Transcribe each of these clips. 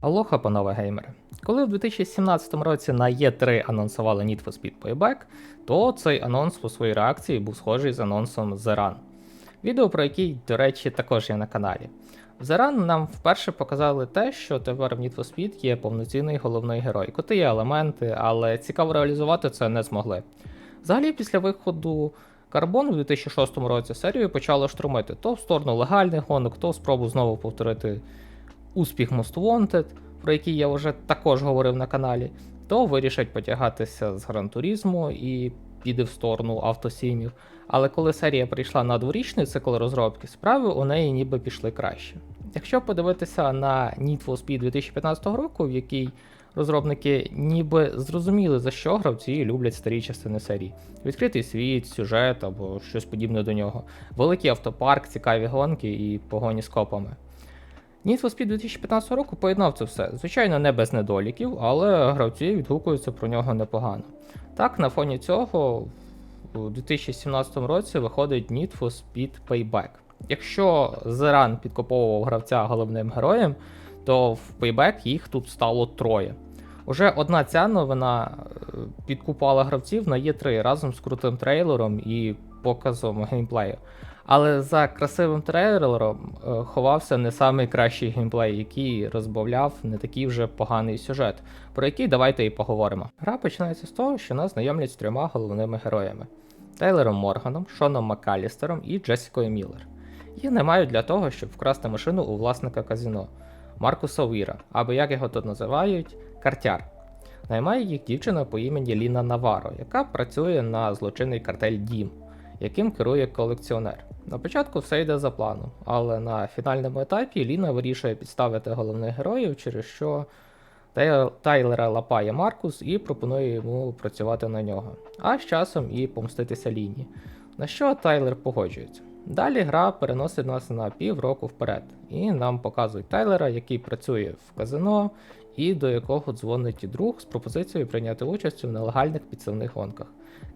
Алоха, панове геймери. Коли в 2017 році на E3 анонсували Need for Speed Payback, то цей анонс по своїй реакції був схожий з анонсом The Run. Відео, про який, до речі, також є на каналі. В The Run нам вперше показали те, що тепер в Need for Speed є повноцінний головний герой, коти є елементи, але цікаво реалізувати це не змогли. Взагалі, після виходу Карбон у 2006 році серію почало штурмити то в сторону легальних гонок, то в спробу знову повторити успіх Most Wanted, про який я вже також говорив на каналі, то вирішать потягатися з грантурізму і піде в сторону автосімів. Але коли серія прийшла на дворічний цикл розробки, справи у неї ніби пішли краще. Якщо подивитися на Need for Speed 2015 року, в якій розробники ніби зрозуміли, за що гравці люблять старі частини серії: відкритий світ, сюжет або щось подібне до нього, великий автопарк, цікаві гонки і погоні з копами. Need for Speed 2015 року поєднав це все. Звичайно, не без недоліків, але гравці відгукуються про нього непогано. Так, на фоні цього у 2017 році виходить Need for Speed Payback. Якщо Run підкоповував гравця головним героєм, то в Payback їх тут стало троє. Уже одна ця новина е, підкупала гравців на Е3 разом з крутим трейлером і показом геймплею. Але за красивим трейлером е, ховався не самий кращий геймплей, який розбавляв не такий вже поганий сюжет, про який давайте і поговоримо. Гра починається з того, що нас знайомлять з трьома головними героями: Тейлером Морганом, Шоном Маккалістером і Джесікою Міллер. Їх не мають для того, щоб вкрасти машину у власника казино Маркуса Уіра, або як його тут називають, картяр. Наймає їх дівчина по імені Ліна Наваро, яка працює на злочинний картель Дім, яким керує колекціонер. На початку все йде за планом, але на фінальному етапі Ліна вирішує підставити головних героїв, через що Тайлера лапає Маркус і пропонує йому працювати на нього, а з часом і помститися Ліні. На що Тайлер погоджується. Далі гра переносить нас на півроку вперед, і нам показують Тайлера, який працює в казино, і до якого дзвонить друг з пропозицією прийняти участь у нелегальних підсивних гонках.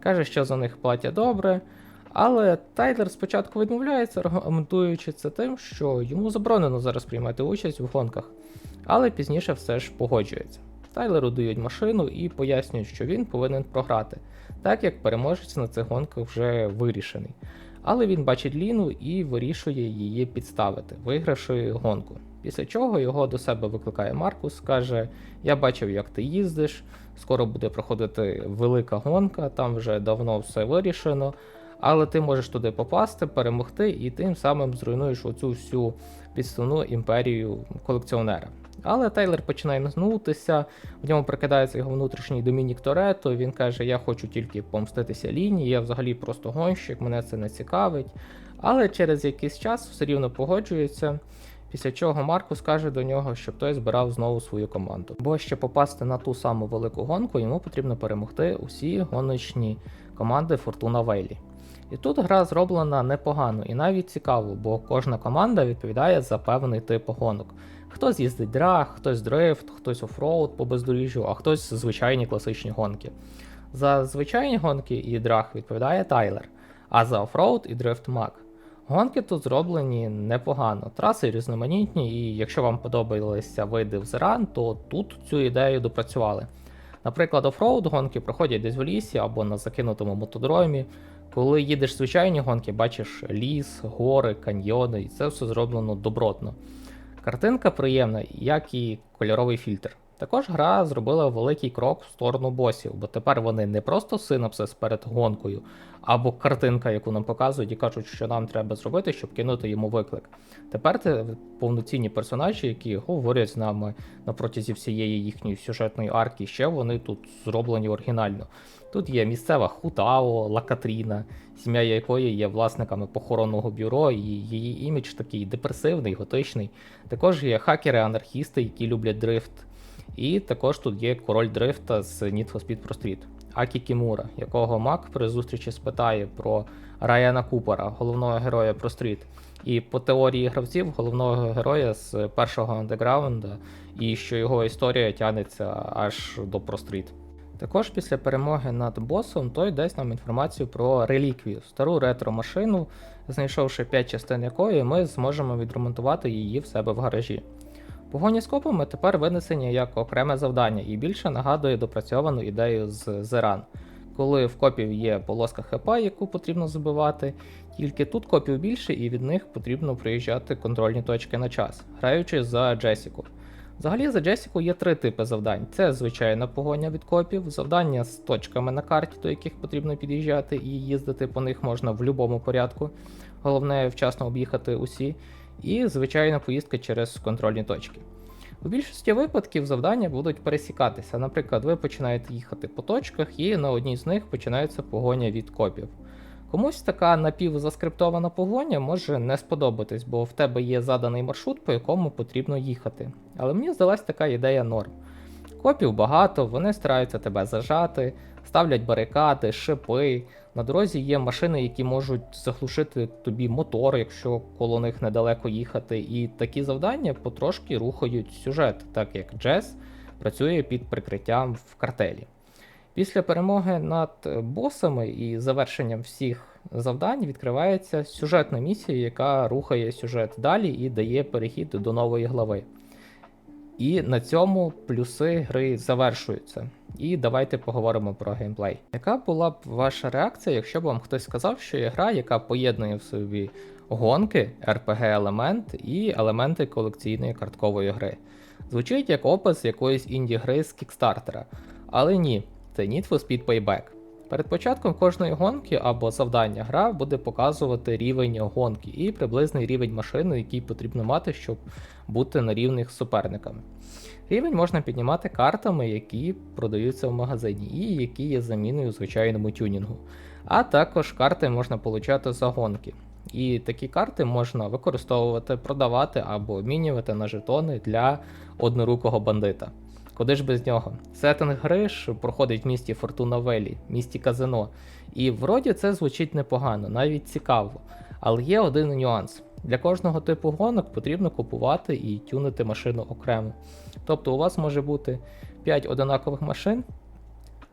Каже, що за них платять добре, але Тайлер спочатку відмовляється, аргументуючи це тим, що йому заборонено зараз приймати участь в гонках, але пізніше все ж погоджується. Тайлеру дають машину і пояснюють, що він повинен програти, так як переможець на цих гонках вже вирішений. Але він бачить Ліну і вирішує її підставити, вигравши гонку. Після чого його до себе викликає Маркус, каже: Я бачив, як ти їздиш, скоро буде проходити велика гонка, там вже давно все вирішено. Але ти можеш туди попасти, перемогти і тим самим зруйнуєш оцю всю підставну імперію колекціонера. Але Тайлер починає нагнутися, в ньому прикидається його внутрішній Домінік Торетто. Він каже: Я хочу тільки помститися лінії, я взагалі просто гонщик, мене це не цікавить. Але через якийсь час все рівно погоджується. Після чого Маркус каже до нього, щоб той збирав знову свою команду. Бо щоб попасти на ту саму велику гонку, йому потрібно перемогти усі гоночні команди Фортуна Вейлі. І тут гра зроблена непогано і навіть цікаво, бо кожна команда відповідає за певний тип гонок. Хтось їздить драг, хтось дрифт, хтось офроуд по бездоріжжю, а хтось звичайні класичні гонки. За звичайні гонки і драг відповідає Тайлер, а за офроуд і дрифт Мак. Гонки тут зроблені непогано, траси різноманітні, і якщо вам подобалися види в Зеран, то тут цю ідею допрацювали. Наприклад, офроуд гонки проходять десь в лісі або на закинутому мотодромі. Коли їдеш звичайні гонки, бачиш ліс, гори, каньйони, і це все зроблено добротно. Картинка приємна, як і кольоровий фільтр. Також гра зробила великий крок в сторону босів, бо тепер вони не просто синапсис перед гонкою, або картинка, яку нам показують, і кажуть, що нам треба зробити, щоб кинути йому виклик. Тепер це повноцінні персонажі, які говорять з нами на протязі всієї їхньої сюжетної арки. Ще вони тут зроблені оригінально. Тут є місцева Хутао, Лакатріна, сім'я якої є власниками похоронного бюро, і її імідж такий депресивний, готичний. Також є хакери-анархісти, які люблять дрифт. І також тут є король дрифта з Need for Speed Pro Street Акі Кімура, якого Мак при зустрічі спитає про Райана Купера, головного героя Pro Street. І по теорії гравців головного героя з першого андеграунда, і що його історія тягнеться аж до Pro Street. Також після перемоги над босом той дасть нам інформацію про реліквію, стару ретро-машину, знайшовши 5 частин якої ми зможемо відремонтувати її в себе в гаражі. Погоні з копами тепер винесені як окреме завдання і більше нагадує допрацьовану ідею з Zerun, коли в копів є полоска ХП, яку потрібно забивати, тільки тут копів більше і від них потрібно проїжджати контрольні точки на час, граючи за Джесіку. Взагалі за Джесіку є три типи завдань: це звичайна погоня від копів, завдання з точками на карті, до яких потрібно під'їжджати і їздити по них можна в будь-якому порядку. Головне вчасно об'їхати усі, і звичайна поїздка через контрольні точки. У більшості випадків завдання будуть пересікатися. Наприклад, ви починаєте їхати по точках, і на одній з них починається погоня від копів. Комусь така напівзаскриптована погоня може не сподобатись, бо в тебе є заданий маршрут, по якому потрібно їхати. Але мені здалась така ідея норм. Копів багато, вони стараються тебе зажати, ставлять барикади, шипи. На дорозі є машини, які можуть заглушити тобі мотор, якщо коло них недалеко їхати. І такі завдання потрошки рухають сюжет, так як Джес працює під прикриттям в картелі. Після перемоги над босами і завершенням всіх завдань відкривається сюжетна місія, яка рухає сюжет далі і дає перехід до нової глави. І на цьому плюси гри завершуються. І давайте поговоримо про геймплей. Яка була б ваша реакція, якщо б вам хтось сказав, що є гра, яка поєднує в собі гонки, RPG-елемент і елементи колекційної карткової гри? Звучить як опис якоїсь інді-гри з кікстартера. Але ні, це Need for Speed Payback. Перед початком кожної гонки або завдання гра буде показувати рівень гонки і приблизний рівень машини, який потрібно мати, щоб бути на рівних суперниками. Рівень можна піднімати картами, які продаються в магазині, і які є заміною у звичайному тюнінгу. А також карти можна получати за гонки. І такі карти можна використовувати, продавати або обмінювати на жетони для однорукого бандита. Куди ж без нього? Сеттинг гри ж проходить в місті Фортуна Велі, місті Казино. І вроді це звучить непогано, навіть цікаво. Але є один нюанс. Для кожного типу гонок потрібно купувати і тюнити машину окремо. Тобто у вас може бути 5 одинакових машин,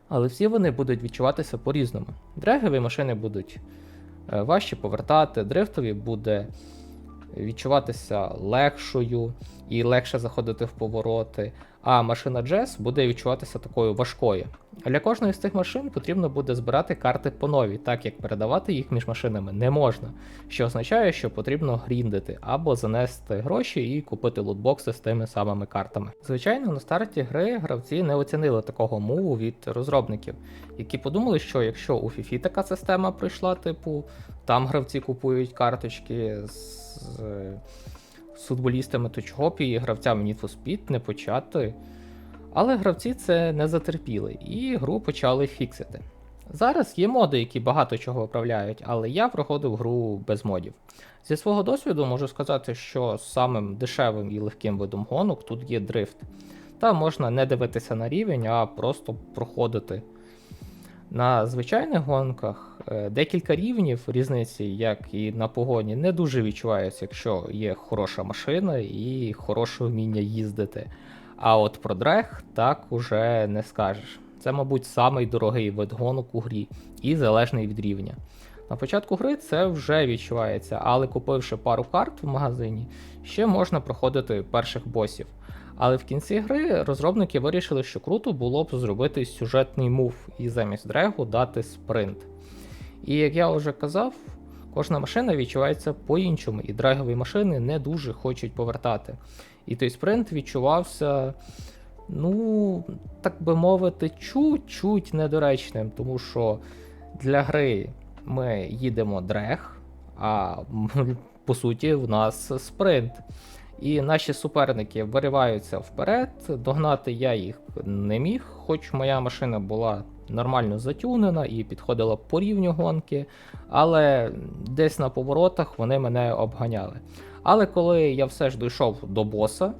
але всі вони будуть відчуватися по-різному. Дрегові машини будуть е, важче повертати, дрифтові буде відчуватися легшою і легше заходити в повороти. А машина Jazz буде відчуватися такою важкою. Для кожної з цих машин потрібно буде збирати карти по новій, так як передавати їх між машинами не можна, що означає, що потрібно гріндити або занести гроші і купити лутбокси з тими самими картами. Звичайно, на старті гри гравці не оцінили такого муву від розробників, які подумали, що якщо у FIFA така система прийшла, типу там гравці купують карточки з з футболістами, то і гравцям Need for Speed не почати. Але гравці це не затерпіли і гру почали фіксити. Зараз є моди, які багато чого виправляють, але я проходив гру без модів. Зі свого досвіду можу сказати, що самим дешевим і легким видом гонок тут є дрифт. Та можна не дивитися на рівень, а просто проходити. На звичайних гонках е, декілька рівнів різниці, як і на погоні, не дуже відчувається, якщо є хороша машина і хороше вміння їздити. А от про дрег так уже не скажеш. Це, мабуть, самий дорогий вид гонок у грі і залежний від рівня. На початку гри це вже відчувається, але купивши пару карт в магазині, ще можна проходити перших босів. Але в кінці гри розробники вирішили, що круто було б зробити сюжетний мув і замість дрегу дати спринт. І як я вже казав, кожна машина відчувається по-іншому, і дрегові машини не дуже хочуть повертати. І той спринт відчувався, ну, так би мовити, чуть-чуть недоречним, тому що для гри ми їдемо дрег, а по суті в нас спринт. І наші суперники вириваються вперед. Догнати я їх не міг, хоч моя машина була нормально затюнена і підходила по рівню гонки, але десь на поворотах вони мене обганяли. Але коли я все ж дійшов до боса,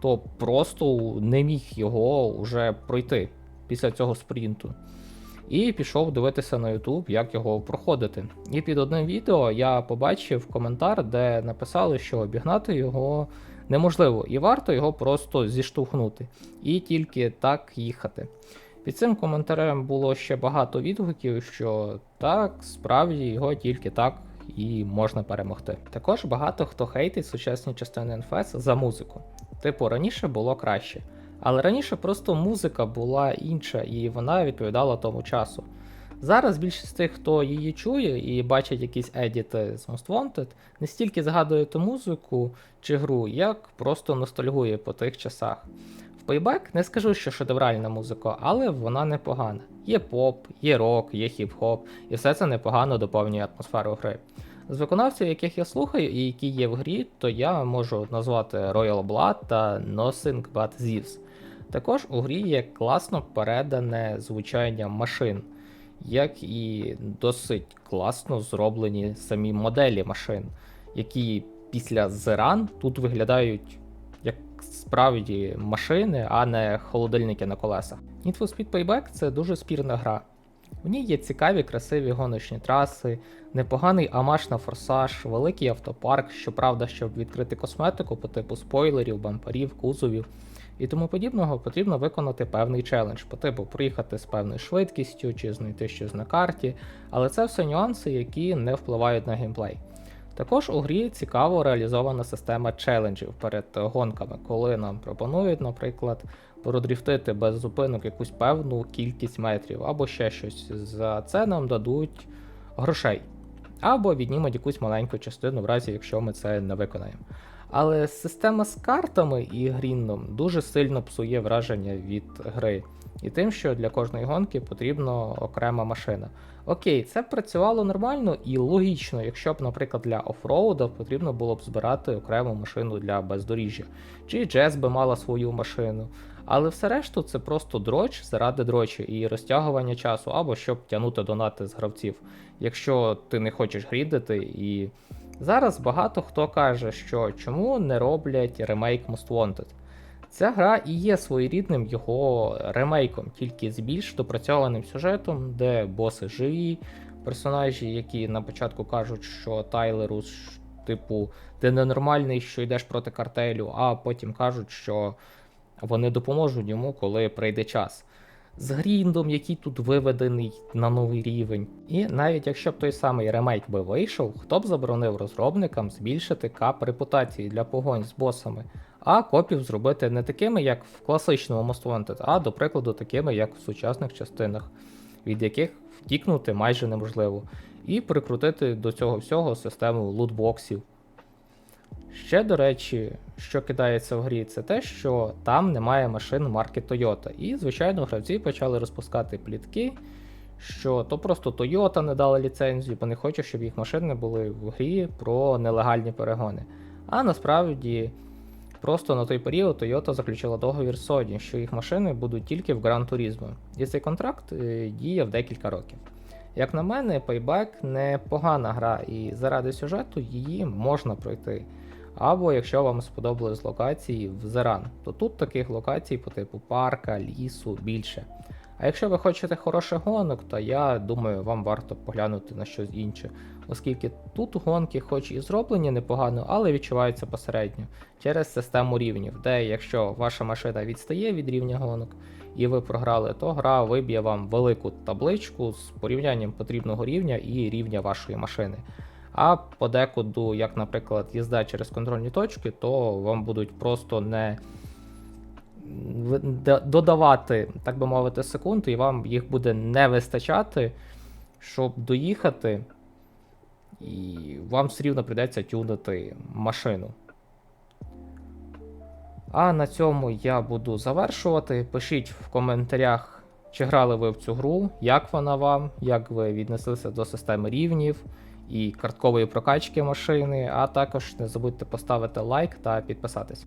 то просто не міг його вже пройти після цього спринту. І пішов дивитися на YouTube, як його проходити. І під одним відео я побачив коментар, де написали, що обігнати його неможливо, і варто його просто зіштовхнути і тільки так їхати. Під цим коментарем було ще багато відгуків, що так, справді його тільки так і можна перемогти. Також багато хто хейтить сучасні частини NFS за музику. Типу, раніше було краще. Але раніше просто музика була інша, і вона відповідала тому часу. Зараз більшість тих, хто її чує і бачить якісь едіти з Most Wanted, не стільки згадує ту музику чи гру, як просто ностальгує по тих часах. В Payback не скажу, що шедевральна музика, але вона непогана. Є поп, є рок, є хіп-хоп, і все це непогано доповнює атмосферу гри. З виконавців, яких я слухаю і які є в грі, то я можу назвати Royal Blood та Nothing But Thieves. Також у грі є класно передане звучання машин, як і досить класно зроблені самі моделі машин, які після зеран тут виглядають як справді машини, а не холодильники на колесах. Need for Speed Payback це дуже спірна гра. В ній є цікаві, красиві гоночні траси, непоганий амаш на форсаж, великий автопарк, щоправда, щоб відкрити косметику по типу спойлерів, бамперів, кузовів і тому подібного, потрібно виконати певний челендж, по типу проїхати з певною швидкістю чи знайти щось на карті, але це все нюанси, які не впливають на геймплей. Також у грі цікаво реалізована система челенджів перед гонками, коли нам пропонують, наприклад, продріфтити без зупинок якусь певну кількість метрів або ще щось. За це нам дадуть грошей. Або віднімуть якусь маленьку частину, в разі якщо ми це не виконаємо. Але система з картами і грінном дуже сильно псує враження від гри. І тим, що для кожної гонки потрібна окрема машина. Окей, це працювало нормально і логічно, якщо б, наприклад, для офроуда потрібно було б збирати окрему машину для бездоріжжя, чи Джес би мала свою машину. Але все решту це просто дроч заради дрочі і розтягування часу, або щоб тягнути донати з гравців, якщо ти не хочеш грідити. І зараз багато хто каже, що чому не роблять ремейк Most Wanted. Ця гра і є своєрідним його ремейком, тільки з більш допрацьованим сюжетом, де боси живі, персонажі, які на початку кажуть, що Тайлеру, типу, ти ненормальний, що йдеш проти картелю, а потім кажуть, що вони допоможуть йому, коли прийде час. З Гріндом, який тут виведений на новий рівень. І навіть якщо б той самий ремейк би вийшов, хто б заборонив розробникам збільшити кап репутації для погонь з босами, а копів зробити не такими, як в класичному Most Wanted, а до прикладу, такими, як в сучасних частинах, від яких втікнути майже неможливо, і прикрутити до цього всього систему лутбоксів. Ще, до речі, що кидається в грі, це те, що там немає машин марки Toyota. І, звичайно, гравці почали розпускати плітки, що то просто Toyota не дала ліцензію, бо не хоче, щоб їх машини були в грі про нелегальні перегони. А насправді, просто на той період Toyota заключила договір з Sony, що їх машини будуть тільки в Gran Turismo. І цей контракт е, діє в декілька років. Як на мене, Payback непогана гра, і заради сюжету її можна пройти. Або якщо вам сподобались локації в Зеран, то тут таких локацій по типу парка, лісу більше. А якщо ви хочете хороших гонок, то я думаю, вам варто поглянути на щось інше, оскільки тут гонки, хоч і зроблені непогано, але відчуваються посередньо через систему рівнів, де якщо ваша машина відстає від рівня гонок і ви програли, то гра виб'є вам велику табличку з порівнянням потрібного рівня і рівня вашої машини. А подекуди, як, наприклад, їзда через контрольні точки, то вам будуть просто не додавати, так би мовити, секунд, і вам їх буде не вистачати, щоб доїхати, і вам все рівно прийдеться тюнити машину. А на цьому я буду завершувати. Пишіть в коментарях, чи грали ви в цю гру, як вона вам, як ви віднеслися до системи рівнів і карткової прокачки машини. А також не забудьте поставити лайк та підписатись.